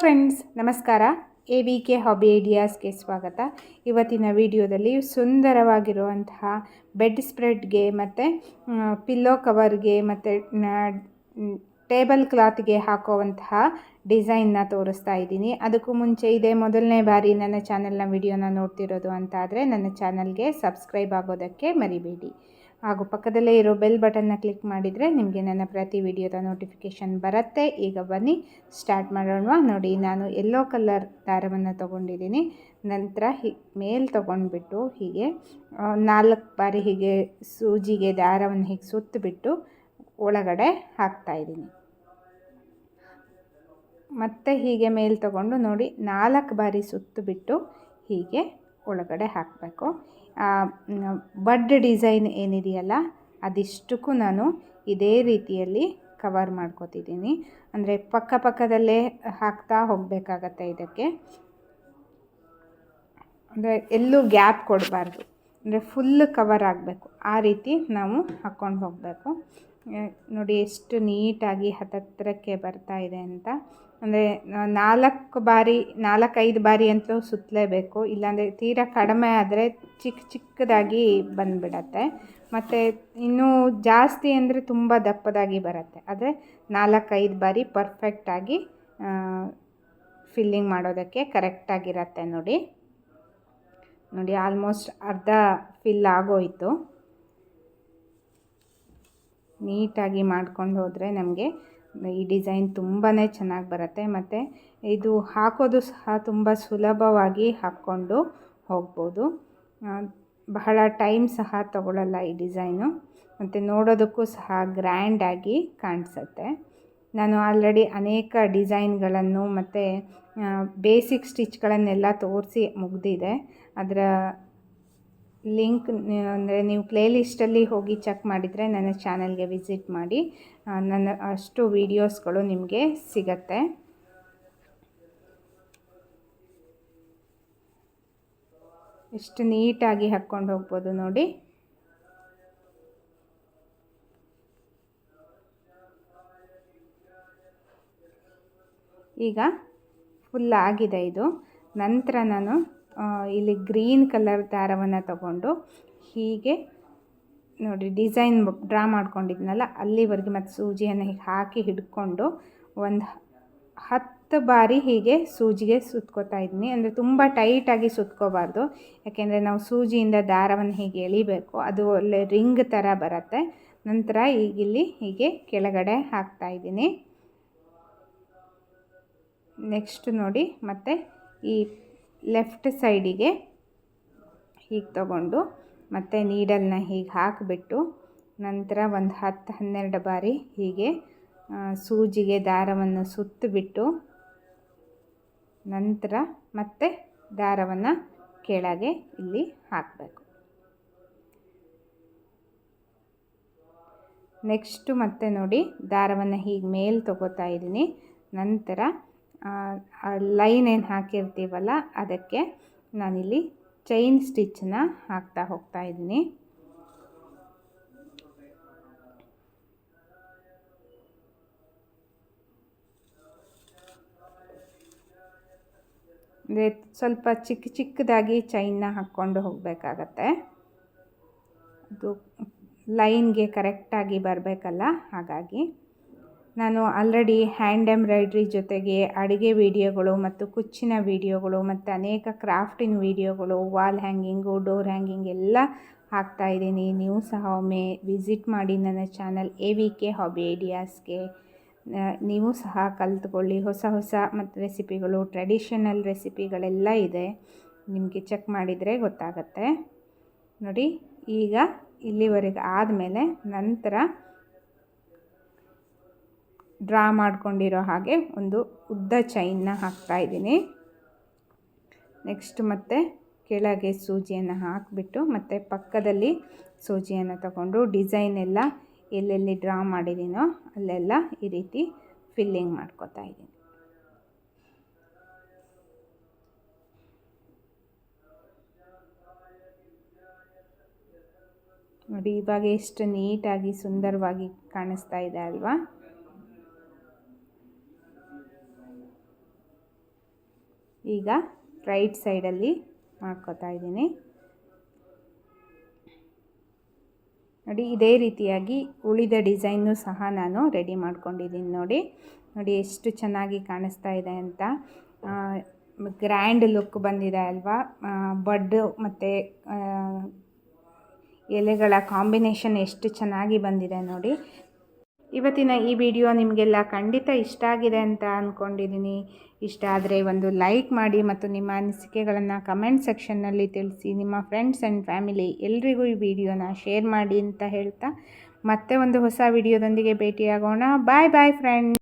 Friends ನಮಸ್ಕಾರ. A V K hobby ಐಡಿಯಾಸ್ಗೆ ಸ್ವಾಗತ. ಇವತ್ತಿನ ವಿಡಿಯೋದಲ್ಲಿ ಸುಂದರವಾಗಿರುವಂತಹ ಬೆಡ್ ಸ್ಪ್ರೆಡ್ಗೆ ಮತ್ತು ಪಿಲ್ಲೋ ಕವರ್ಗೆ ಮತ್ತು ಟೇಬಲ್ ಕ್ಲಾತ್ಗೆ ಹಾಕೋವಂತಹ ಡಿಸೈನ್ನ ತೋರಿಸ್ತಾ ಇದ್ದೀನಿ. ಅದಕ್ಕೂ ಮುಂಚೆ ಇದೇ ಮೊದಲನೇ ಬಾರಿ ನನ್ನ ಚಾನಲ್ನ ವಿಡಿಯೋನ ನೋಡ್ತಿರೋದು ಅಂತಾದರೆ ನನ್ನ ಚಾನಲ್ಗೆ ಸಬ್ಸ್ಕ್ರೈಬ್ ಆಗೋದಕ್ಕೆ ಮರಿಬೇಡಿ. ಹಾಗೂ ಪಕ್ಕದಲ್ಲೇ ಇರೋ ಬೆಲ್ ಬಟನ್ನ ಕ್ಲಿಕ್ ಮಾಡಿದರೆ ನಿಮಗೆ ನನ್ನ ಪ್ರತಿ ವಿಡಿಯೋದ ನೋಟಿಫಿಕೇಷನ್ ಬರುತ್ತೆ. ಈಗ ಬನ್ನಿ, ಸ್ಟಾರ್ಟ್ ಮಾಡೋಣ ನೋಡಿ, ನಾನು ಎಲ್ಲೋ ಕಲರ್ ದಾರವನ್ನು ತೊಗೊಂಡಿದ್ದೀನಿ. ನಂತರ ಹಿ, ಮೇಲ್ ತೊಗೊಂಡ್ಬಿಟ್ಟು ಹೀಗೆ ನಾಲ್ಕು ಬಾರಿ ಹೀಗೆ ಸೂಜಿಗೆ ದಾರವನ್ನು ಹೀಗೆ ಸುತ್ತಿಬಿಟ್ಟು ಒಳಗಡೆ ಹಾಕ್ತಾಯಿದ್ದೀನಿ ಮತ್ತೆ ಹೀಗೆ ಮೇಲ್ ತಗೊಂಡು ನೋಡಿ, ನಾಲ್ಕು ಬಾರಿ ಸುತ್ತಿಬಿಟ್ಟು ಹೀಗೆ ಒಳಗಡೆ ಹಾಕಬೇಕು. ಬಡ್ ಡಿಸೈನ್ ಏನಿದೆಯಲ್ಲ, ಅದಿಷ್ಟಕ್ಕೂ ನಾನು ಇದೇ ರೀತಿಯಲ್ಲಿ ಕವರ್ ಮಾಡ್ಕೋತಿದ್ದೀನಿ. ಅಂದರೆ ಪಕ್ಕ ಪಕ್ಕದಲ್ಲೇ ಹಾಕ್ತಾ ಹೋಗಬೇಕಾಗತ್ತೆ ಇದಕ್ಕೆ. ಅಂದರೆ ಎಲ್ಲೂ ಗ್ಯಾಪ್ ಕೊಡಬಾರ್ದು. ಅಂದರೆ ಫುಲ್ ಕವರ್ ಆಗಬೇಕು. ಆ ರೀತಿ ನಾವು ಹಾಕ್ಕೊಂಡು ಹೋಗಬೇಕು. ನೋಡಿ ಎಷ್ಟು ನೀಟಾಗಿ ಹತ್ತತ್ರಕ್ಕೆ ಬರ್ತಾ ಇದೆ ಅಂತ. ಅಂದರೆ ನಾಲ್ಕು ಬಾರಿ, ನಾಲ್ಕೈದು ಬಾರಿ ಅಂತಲೂ ಸುತ್ತಲೇಬೇಕು. ಇಲ್ಲಾಂದರೆ ತೀರಾ ಕಡಿಮೆ ಆದರೆ ಚಿಕ್ಕ ಚಿಕ್ಕದಾಗಿ ಬಂದುಬಿಡತ್ತೆ. ಮತ್ತು ಇನ್ನೂ ಜಾಸ್ತಿ ಅಂದರೆ ತುಂಬ ದಪ್ಪದಾಗಿ ಬರುತ್ತೆ. ಆದರೆ ನಾಲ್ಕೈದು ಬಾರಿ ಪರ್ಫೆಕ್ಟಾಗಿ ಫಿಲ್ಲಿಂಗ್ ಮಾಡೋದಕ್ಕೆ ಕರೆಕ್ಟಾಗಿರತ್ತೆ ನೋಡಿ. ನೋಡಿ ಆಲ್ಮೋಸ್ಟ್ ಅರ್ಧ ಫಿಲ್ ಆಗೋಯಿತು. ನೀಟಾಗಿ ಮಾಡ್ಕೊಂಡು ಹೋದರೆ ನಮಗೆ ಈ ಡಿಸೈನ್ ತುಂಬಾ ಚೆನ್ನಾಗಿ ಬರುತ್ತೆ. ಮತ್ತು ಇದು ಹಾಕೋದು ಸಹ ತುಂಬ ಸುಲಭವಾಗಿ ಹಾಕ್ಕೊಂಡು ಹೋಗ್ಬೋದು. ಬಹಳ ಟೈಮ್ ಸಹ ತಗೊಳ್ಳಲ್ಲ ಈ ಡಿಸೈನು. ಮತ್ತು ನೋಡೋದಕ್ಕೂ ಸಹ ಗ್ರ್ಯಾಂಡಾಗಿ ಕಾಣಿಸುತ್ತೆ. ನಾನು ಆಲ್ರೆಡಿ ಅನೇಕ ಡಿಸೈನ್ಗಳನ್ನು ಮತ್ತು ಬೇಸಿಕ್ ಸ್ಟಿಚ್ಗಳನ್ನೆಲ್ಲ ತೋರಿಸಿ ಮುಗಿದಿದೆ. ಅದರ ಲಿಂಕ್, ಅಂದರೆ ನೀವು ಪ್ಲೇಲಿಸ್ಟಲ್ಲಿ ಹೋಗಿ ಚೆಕ್ ಮಾಡಿದರೆ ನನ್ನ ಚಾನಲ್ಗೆ ವಿಸಿಟ್ ಮಾಡಿ. ನನ್ನ ಅಷ್ಟು ವೀಡಿಯೋಸ್ಗಳು ನಿಮಗೆ ಸಿಗತ್ತೆ. ಎಷ್ಟು ನೀಟಾಗಿ ಹಾಕ್ಕೊಂಡು ಹೋಗ್ಬೋದು ನೋಡಿ. ಈಗ ಫುಲ್ ಆಗಿದೆ ಇದು. ನಂತರ ನಾನು ಇಲ್ಲಿ ಗ್ರೀನ್ ಕಲರ್ ದಾರವನ್ನು ತಗೊಂಡು ಹೀಗೆ ನೋಡಿ ಡಿಸೈನ್ ಡ್ರಾ ಮಾಡ್ಕೊಂಡಿದ್ನಲ್ಲ, ಅಲ್ಲಿವರೆಗೆ ಮತ್ತು ಸೂಜಿಯನ್ನು ಹೀಗೆ ಹಾಕಿ ಹಿಡ್ಕೊಂಡು ಒಂದು ಹತ್ತು ಬಾರಿ ಹೀಗೆ ಸೂಜಿಗೆ ಸುತ್ಕೋತಾ ಇದ್ದೀನಿ ಅಂದರೆ ತುಂಬ ಟೈಟಾಗಿ ಸುತ್ಕೋಬಾರ್ದು. ಯಾಕೆಂದರೆ ನಾವು ಸೂಜಿಯಿಂದ ದಾರವನ್ನು ಹೀಗೆ ಎಳಿಬೇಕು, ಅದು ಒಳ್ಳೆ ರಿಂಗ್ ಥರ ಬರುತ್ತೆ. ನಂತರ ಈಗಿಲ್ಲಿ ಹೀಗೆ ಕೆಳಗಡೆ ಹಾಕ್ತಾ ಇದ್ದೀನಿ. ನೆಕ್ಸ್ಟ್ ನೋಡಿ ಮತ್ತು ಈ ಲೆಫ್ಟ್ ಸೈಡಿಗೆ ಹೀಗೆ ತಗೊಂಡು ಮತ್ತು ನೀಡಲ್ನ ಹೀಗೆ ಹಾಕಿಬಿಟ್ಟು ನಂತರ ಒಂದು ಹತ್ತು ಹನ್ನೆರಡು ಬಾರಿ ಹೀಗೆ ಸೂಜಿಗೆ ದಾರವನ್ನು ಸುತ್ತಿಬಿಟ್ಟು ನಂತರ ಮತ್ತೆ ದಾರವನ್ನು ಕೆಳಗೆ ಇಲ್ಲಿ ಹಾಕಬೇಕು. ನೆಕ್ಸ್ಟು ಮತ್ತೆ ನೋಡಿ, ದಾರವನ್ನು ಹೀಗೆ ಮೇಲೆ ತಗೋತಾ ಇದ್ದೀನಿ. ನಂತರ ಲೈನ್ ಏನು ಹಾಕಿರ್ತೀವಲ್ಲ, ಅದಕ್ಕೆ ನಾನಿಲ್ಲಿ ಚೈನ್ ಸ್ಟಿಚ್ನ ಹಾಕ್ತಾ ಹೋಗ್ತಾ ಇದ್ದೀನಿ. ಅಂದರೆ ಸ್ವಲ್ಪ ಚಿಕ್ಕ ಚಿಕ್ಕದಾಗಿ ಚೈನ್ನ ಹಾಕ್ಕೊಂಡು ಹೋಗಬೇಕಾಗತ್ತೆ. ಅದು ಲೈನ್ಗೆ ಕರೆಕ್ಟಾಗಿ ಬರಬೇಕಲ್ಲ, ಹಾಗಾಗಿ ನಾನು ಆಲ್ರೆಡಿ ಹ್ಯಾಂಡ್ ಎಂಬ್ರಾಯ್ಡ್ರಿ ಜೊತೆಗೆ ಅಡುಗೆ ವೀಡಿಯೋಗಳು ಮತ್ತು ಕುಚ್ಚಿನ ವೀಡಿಯೋಗಳು ಮತ್ತು ಅನೇಕ ಕ್ರಾಫ್ಟಿನ ವೀಡಿಯೋಗಳು ವಾಲ್ ಹ್ಯಾಂಗಿಂಗು ಡೋರ್ ಹ್ಯಾಂಗಿಂಗ್ ಎಲ್ಲ ಹಾಕ್ತಾ ಇದ್ದೀನಿ. ನೀವು ಸಹ ಒಮ್ಮೆ ವಿಸಿಟ್ ಮಾಡಿ ನನ್ನ channel A V K hobby ಐಡಿಯಾಸ್ಗೆ ನೀವು ಸಹ ಕಲ್ತ್ಕೊಳ್ಳಿ. ಹೊಸ ಹೊಸ ಮತ್ತು ರೆಸಿಪಿಗಳು ಟ್ರೆಡಿಷನಲ್ ರೆಸಿಪಿಗಳೆಲ್ಲ ಇದೆ. ನಿಮಗೆ ಚೆಕ್ ಮಾಡಿದರೆ ಗೊತ್ತಾಗತ್ತೆ. ನೋಡಿ, ಈಗ ಇಲ್ಲಿವರೆಗೆ ಆದಮೇಲೆ ನಂತರ ಡ್ರಾ ಮಾಡ್ಕೊಂಡಿರೋ ಹಾಗೆ ಒಂದು ಉದ್ದ ಚೈನ್ನ ಹಾಕ್ತಾಯಿದ್ದೀನಿ ನೆಕ್ಸ್ಟ್ ಮತ್ತೆ ಕೆಳಗೆ ಸೂಜಿಯನ್ನು ಹಾಕಿಬಿಟ್ಟು ಮತ್ತು ಪಕ್ಕದಲ್ಲಿ ಸೂಜಿಯನ್ನು ತಗೊಂಡು ಡಿಸೈನ್ ಎಲ್ಲ ಎಲ್ಲೆಲ್ಲಿ ಡ್ರಾ ಮಾಡಿದ್ದೀನೋ ಅಲ್ಲೆಲ್ಲ ಈ ರೀತಿ ಫಿಲ್ಲಿಂಗ್ ಮಾಡ್ಕೋತಾ ಇದ್ದೀನಿ. ನೋಡಿ, ಇವಾಗ ಎಷ್ಟು ನೀಟಾಗಿ ಸುಂದರವಾಗಿ ಕಾಣಿಸ್ತಾ ಇದೆ ಅಲ್ವಾ? ಈಗ ರೈಟ್ ಸೈಡಲ್ಲಿ ಮಾಡ್ಕೋತಾ ಇದ್ದೀನಿ. ನೋಡಿ, ಇದೇ ರೀತಿಯಾಗಿ ಉಳಿದ ಡಿಸೈನು ಸಹ ನಾನು ರೆಡಿ ಮಾಡ್ಕೊಂಡಿದ್ದೀನಿ ನೋಡಿ. ನೋಡಿ, ಎಷ್ಟು ಚೆನ್ನಾಗಿ ಕಾಣಿಸ್ತಾ ಇದೆ ಅಂತ. ಗ್ರ್ಯಾಂಡ್ ಲುಕ್ ಬಂದಿದೆ ಅಲ್ವಾ? ಬಡ್ ಮತ್ತು ಎಲೆಗಳ ಕಾಂಬಿನೇಷನ್ ಎಷ್ಟು ಚೆನ್ನಾಗಿ ಬಂದಿದೆ ನೋಡಿ. ಇವತ್ತಿನ ಈ ವಿಡಿಯೋ ನಿಮಗೆಲ್ಲ ಖಂಡಿತ ಇಷ್ಟ ಆಗಿದೆ ಅಂತ ಅಂದ್ಕೊಂಡಿದ್ದೀನಿ ಇಷ್ಟ ಆದರೆ ಒಂದು ಲೈಕ್ ಮಾಡಿ ಮತ್ತು ನಿಮ್ಮ ಅನಿಸಿಕೆಗಳನ್ನು ಕಮೆಂಟ್ ಸೆಕ್ಷನ್ನಲ್ಲಿ ತಿಳಿಸಿ, ನಿಮ್ಮ ಫ್ರೆಂಡ್ಸ್ ಆ್ಯಂಡ್ ಫ್ಯಾಮಿಲಿ ಎಲ್ರಿಗೂ ಈ ವಿಡಿಯೋನ ಶೇರ್ ಮಾಡಿ ಅಂತ ಹೇಳ್ತಾ ಮತ್ತೆ ಒಂದು ಹೊಸ ವಿಡಿಯೋದೊಂದಿಗೆ ಭೇಟಿಯಾಗೋಣ. ಬಾಯ್ ಬಾಯ್ ಫ್ರೆಂಡ್